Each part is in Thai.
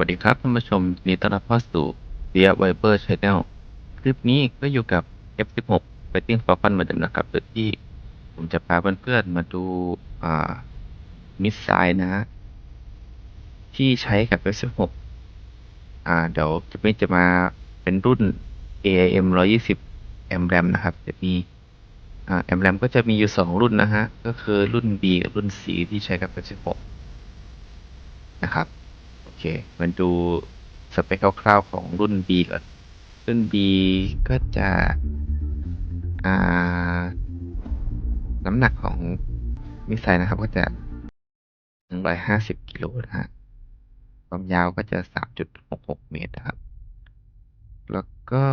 วัสดีครับท่านผู้ชมยินดีต้อนรับเข้าสู่ Dear Viber Channel คลิปนี้ก็อยู่กับ F16 Fighting Falcon เหมือนเดิมนะครับโดยที่ผมจะพาเพื่อนๆมาดูอ่ามิสไซล์นะ ที่ใช้กับ F16 อ่าเดี๋ยวคลิปนี้จะมาเป็นรุ่น AIM 120 MRAM นะครับ จะมีอ่า MRAM ก็จะมีอยู่ 2 รุ่นนะฮะ ก็คือรุ่น B กับรุ่น C ที่ใช้กับ F16 นะครับ เคมาดูสเปคคร่าวๆของรุ่น B ก่อน รุ่น B ก็จะ อ่า น้ำหนักของมิสไซล์นะครับ ก็จะ 150 กิโลนะฮะ ความยาวก็จะ 3.66 เมตรครับ แล้วก็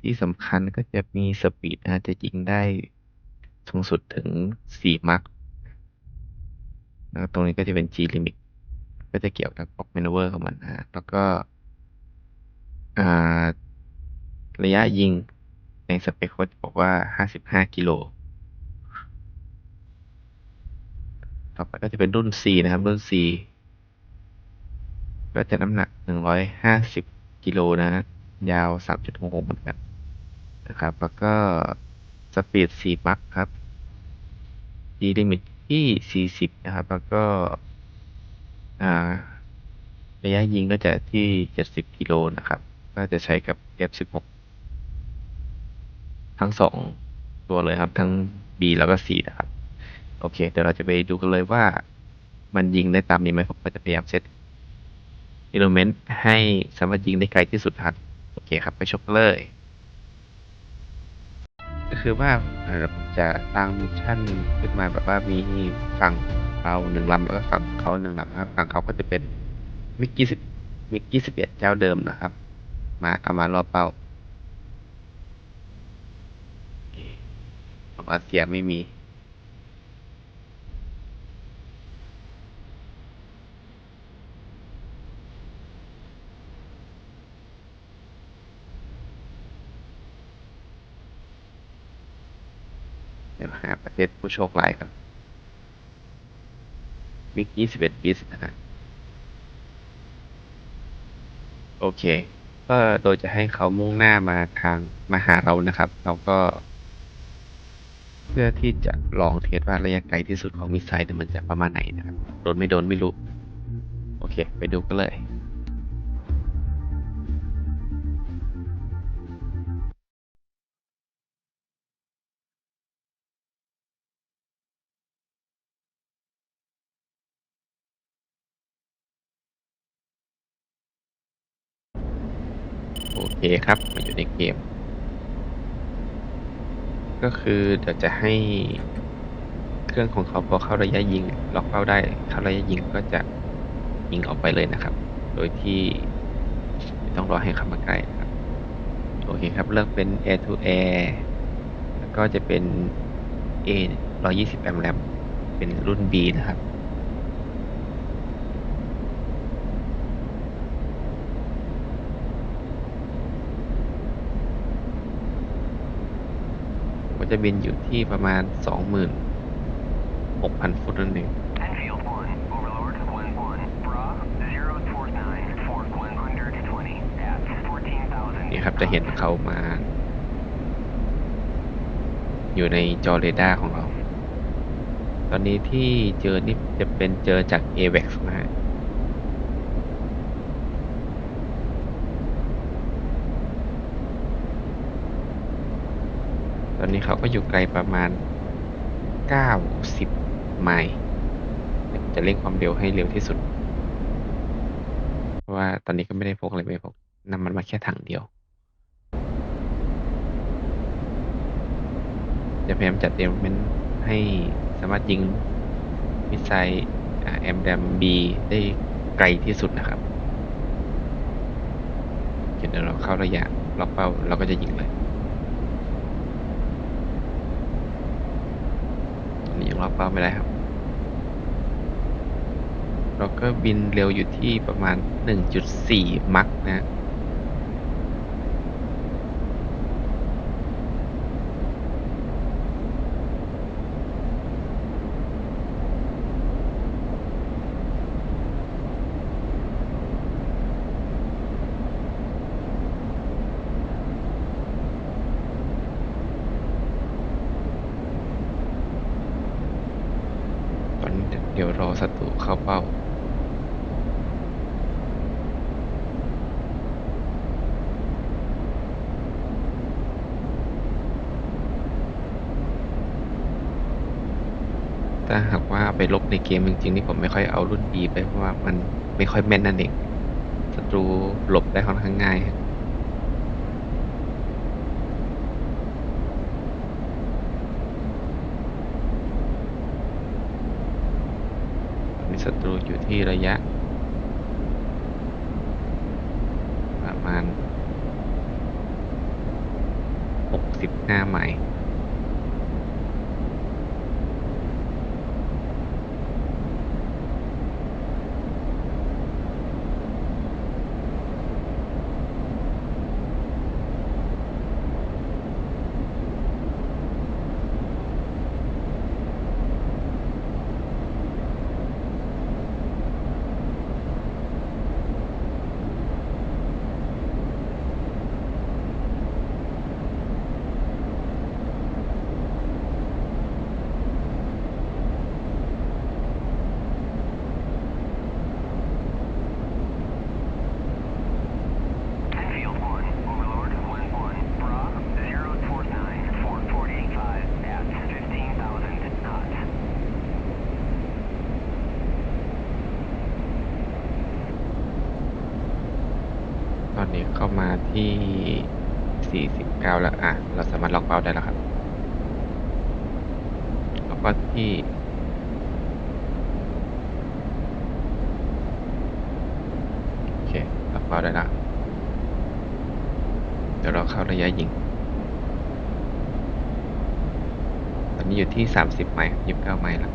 ที่สำคัญก็จะมีสปีดนะฮะจะยิงได้สูงสุดถึง 4 มัคตรงนี้ก็จะเป็น G limit ก็จะเกี่ยวกับ Clock Maneuver ของมันนะฮะแล้วก็ระยะยิงในสเปคเขาจะบอกว่า 55 กิโล ต่อไปก็จะเป็นรุ่น C นะครับ รุ่น C ก็จะน้ำหนัก 150 กิโลนะ ยาว 3.66เหมือนกันนะครับ แล้วก็สปีด 4 มัคครับ G limit ที่ 40 นะครับ แล้วก็ ระยะยิงก็จะที่70กิโลนะครับก็จะใช้กับ F16 ทั้งสองตัวเลยครับ ทั้ง B แล้วก็ C นะครับ โอเค เดี๋ยวเราจะไปดูกันเลยว่ามันยิงได้ตามนี้ไหมผมก็จะพยายามเซต element ให้สามารถยิงได้ไกลที่สุดครับ โอเคครับ ไปชกเลย ก็คือว่าเอ่อผมจะตั้งมิชชั่นขึ้นมาแบบว่ามีฝั่ง เราหนึ่งลำแล้วก็ฝั่งเขาหนึ่งลำครับฝั่งเขาก็จะเป็นมิกกี้สิบมิกกี้สิบเอ็ดเจ้าเดิมนะครับ มาเอามารอบเป้าของรัสเซียไม่มีเดี๋ยวหาประเทศผู้โชคร้ายครั บมิกยี่สิบเอ็ดบิสนะฮะโอเค ก็โดยจะให้เขามุ่งหน้ามาทางมาหาเรานะครับ เราก็ เพื่อที่จะลองเทสว่าระยะไกลที่สุดของมิสไซล์มันจะประมาณไหนนะครับ โดนไม่โดนไม่รู้ โอเค ไปดูกันเลย โอเคครับมาอยู่ในเกม ก็คือเดี๋ยวจะให้เครื่องของเขาพอเข้าระยะยิงล็อกเป้าได้เข้าระยะยิงก็จะยิงออกไปเลยนะครับ โดยที่ไม่ต้องรอให้เข้ามาใกล้นะครับ โอเคครับ เลือกเป็น air to air แล้วก็จะเป็น A 120 m RAM เป็นรุ่น B นะครับ จะบินอยู่ที่ประมาณ 26,000 ฟุตนั่นเองนี่ครับจะเห็นเขามา อยู่ในจอเรดาร์ของเรา ตอนนี้ที่เจอนี่จะเป็นเจอจาก AVAX นะฮะ ต อนนี้เขาก็อยู่ไกลประมาณ 90 ไมล์จะเร่งความเร็วให้เร็วที่สุด เพราะว่าตอนนี้ก็ไม่ได้พกอะไรไปพกนำมันมาแค่ถังเดียว จะพยายามจัดเอลเมนต์ให้สามารถยิงมิสไซล์แอมแดมบีได้ไกลที่สุดนะครับเดี๋ยวเราเข้าระยะล็อกเป้าเราก็จะยิงเลย ตอนนี้ยั งรอบเป้าไม่ได้ครับเราก็บินเร็วอยู่ที่ประมาณ 1.4 มัคนะ ฮะเข้าเป้าถ้าหากว่าไปลบในเกมจริงๆนี่ผมไม่ค่อยเอารุ่นดีไปเพราะว่ามันไม่ค่อยแม่นนั่นเองศัตรูหลบได้ค่อนข้างง่ายครับ มีศัตรูอยู่ที่ระยะ ประมาณ 65 ไมล์ อนนี้เข้ามาที่ 49 แล้ว อะ เราสามารถล็อกเป้าได้แล้วครับ แล้วก็ที่โอเคล็อกเป้าได้แล้วเดี๋ยวเราเข้าระยะยิง ตอนนี้อยู่ที่ 30 ไมล์29 ไมล์แล้ว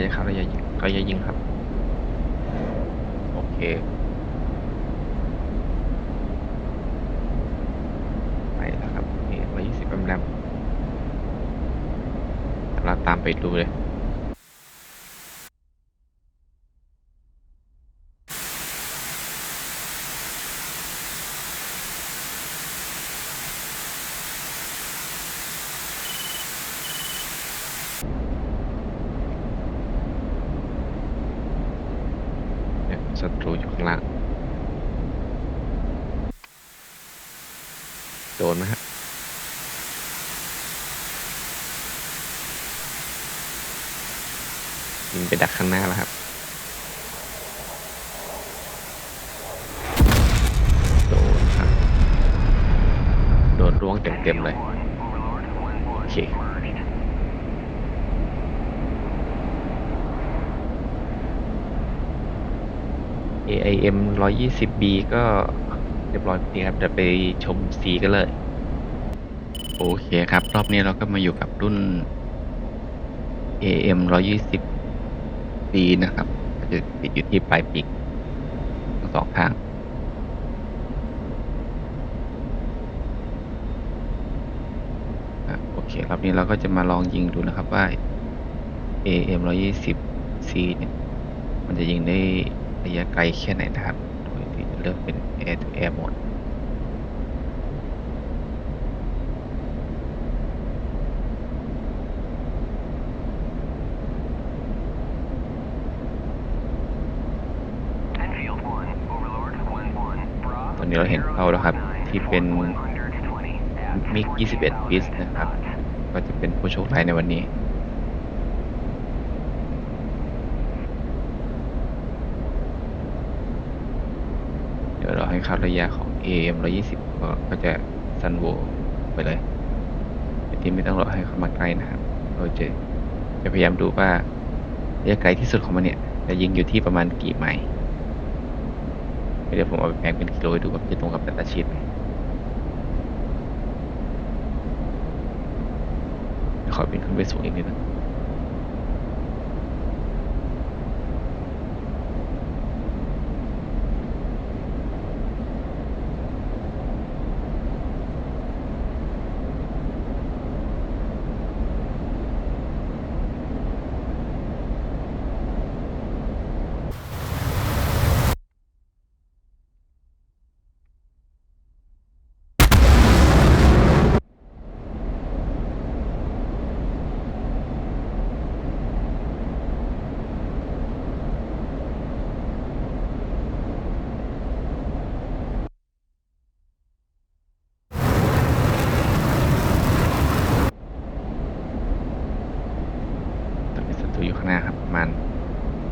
เนี่ยใกล้จะเข้าระยะยิงระยะยิงครับ โอเคไปแล้วครับนี่ร้อยยี่สิบแอมแรมเราตามไปดูเลยศัตรูอยู่ข้างล่าง โดนไหมฮะยิง ไปดักข้างหน้าแล้วครับโดนครับโดนร่วงเต็มๆเลย Enfield 1, Overlord 1-1, Okay. merged. AIM 120B ก็เรียบร้อยดีครับเดี๋ยวไปชม C กันเลย โอเคครับ รอบนี้เราก็มาอยู่กับรุ่น AM 120B นะครับก็จะติดอยู่ที่ปลายปีกทั้งสองข้างโอเครอบนี้เราก็จะมาลองยิงดูนะครับว่า AM 120C เนี่ย มันจะยิงได้ระยะไกลแค่ไหนนะครับ โดยที่เลือกเป็น Air to Air Mode 1-1, Bra ตอนนี้เราเห็นเป้าแล้วครับ ที่เป็นมิก 21บิสนะครับ ก็จะเป็นผู้โชคร้ายในวันนี้ เดี๋ยวเราให้เขาระยะของ AM 120 ก็ก็จะซันโวไปเลยที่ไม่ต้องรอให้เข้ามาใกล้นะครับโดยจะจะพยายามดูว่าระยะไกลที่สุดของมันเนี่ยจะยิงอยู่ที่ประมาณกี่ไมล์ เดี๋ยวผมเอาไปแปลงเป็นกิโลดูว่าจะตรงกับแต่ละชีตไหมเดี๋ยวขอเป็นขึ้นไปสูงอีกนิดนึง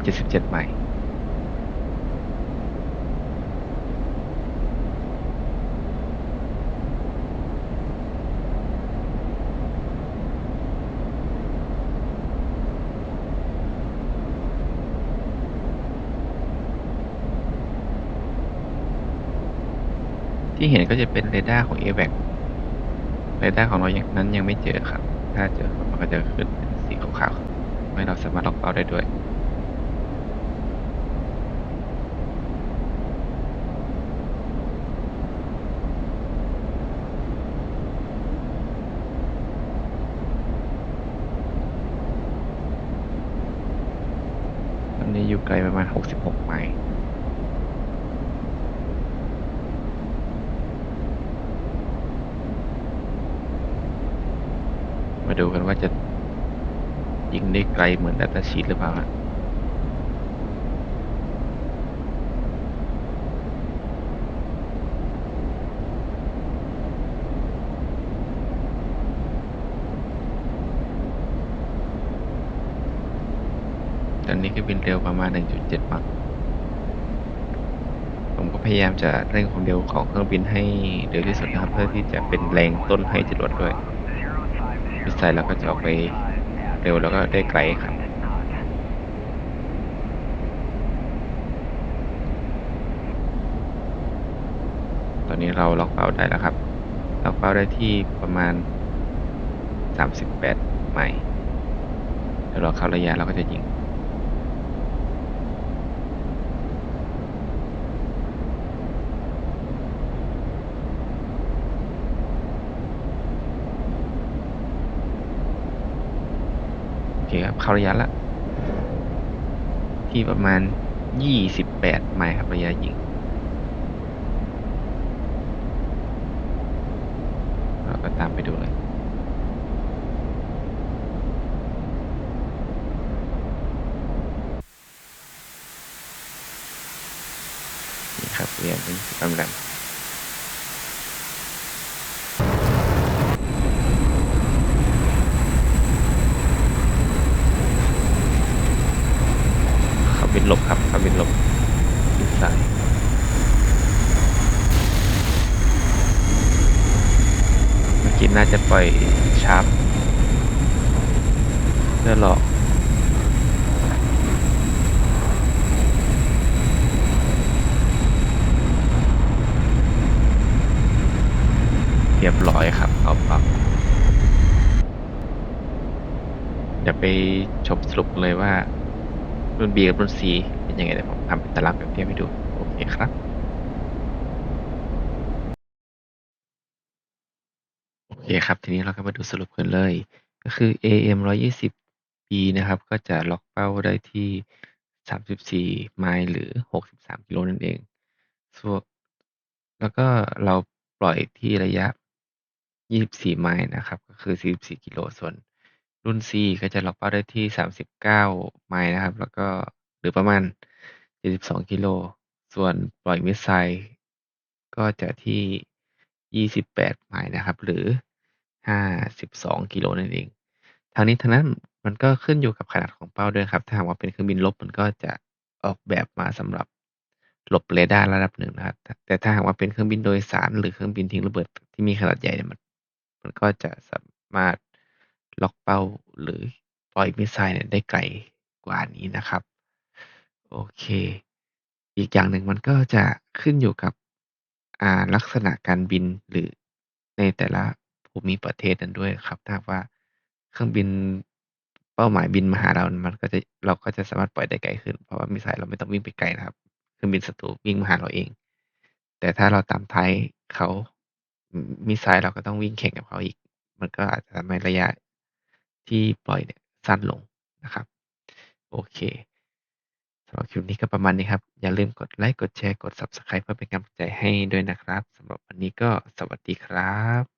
77 ไมล์ที่เห็นก็จะเป็นเรดาร์ของ a v a c เรดาร์ของเรายังนั้นยังไม่เจอครับ ถ้าเจอมันก็จะขึ้นเป็นสีขาวๆให้เราสามารถล็อกเป้าได้ด้วย ตอนนี้อยู่ไกลประมาณ 66 ไมล์ มา ดูกันว่าจะยิงได้ไกลเหมือนดัตตาชีตหรือเปล่าฮะตอนนี้ก็บินเร็วประมาณ 1.7 มัคผมก็พยายามจะเร่งความเร็วของเครื่องบินให้เร็วที่สุดนะครับ เพื่อที่จะเป็นแรงต้นให้จรวดด้วย มิสไซล์เราก็จะออกไปเร็วแล้วก็ได้ไกลครับตอนนี้เราล็อกเป้าได้แล้วครับ ล็อกเป้าได้ที่ประมาณ 38 ไมล์เดี๋ยวเราเข้าระยะเราก็จะยิง โอ เคครับเข้าระยะละ ที่ประมาณ 28 ไมล์ครับระยะยิงเราก็ตามไปดูเลยนี่ครับเรียนเป็นกำลังขับบิน หลบครับขับบินหลบทิศซ้ายเมื่อกี้น่าจะปล่อยชาร์ปเพื่อหลอกเรียบร้อยครับเอาปับเดี๋ยวไปชมสรุปเลยว่า รุ่น B กับรุ่น C เป็นยังไงเดี๋ยวผมทำเป็นตารางเปรียบเทียบให้ดู โอเคครับ โอเคครับ ทีนี้เราก็มาดูสรุปกันเลย ก็คือ AM 120 B นะครับ ก็จะล็อกเป้าได้ที่ 34 ไมล์หรือ 63 กิโลนั่นเองส่วนแล้วก็เราปล่อยที่ระยะ 24 ไมล์นะครับ ก็คือ 44 กิโลส่วน รุ่น C ก็จะล็อกเป้าได้ที่ 39 ไมล์นะครับ แล้วก็หรือประมาณ 72 กิโล ส่วนปล่อยมิสไซล์ก็จะที่ 28 ไมล์นะครับ หรือ 52 กิโลนั่นเอง ทางนี้ทางนั้นมันก็ขึ้นอยู่กับขนาดของเป้าด้วยครับ ถ้าหากว่าเป็นเครื่องบินรบมันก็จะออกแบบมาสำหรับหลบเรดาร์ระดับหนึ่งนะครับ แต่ถ้าหากว่าเป็นเครื่องบินโดยสาร หรือเครื่องบินทิ้งระเบิดที่มีขนาดใหญ่เนี่ยมัน มันก็จะสามารถ ล็อกเป้าหรือปล่อยมิสไซล์เนี่ยได้ไกลกว่านี้นะครับ โอเค อีกอย่างหนึ่งมันก็จะขึ้นอยู่กับลักษณะการบินหรือในแต่ละภูมิประเทศนั้นด้วยครับ ถ้าว่าเครื่องบินเป้าหมายบินมาหาเรา มันก็จะเราก็จะสามารถปล่อยได้ไกลขึ้น เพราะว่ามิสไซล์เราไม่ต้องวิ่งไปไกลนะครับ เครื่องบินศัตรูวิ่งมาหาเราเอง แต่ถ้าเราตามท้ายเขามมิสไซล์เราก็ต้องวิ่งแข่งกับเขาอีก มันก็อาจจะทำให้ระยะ ที่ปล่อยเนี่ยสั้นลงนะครับ โอเคสำหรับคลิปนี้ก็ประมาณนี้ครับ อย่าลืมกดไลค์ กดแชร์ กด Subscribe เพื่อเป็นกำลังใจให้ด้วยนะครับสำหรับวันนี้ก็สวัสดีครับ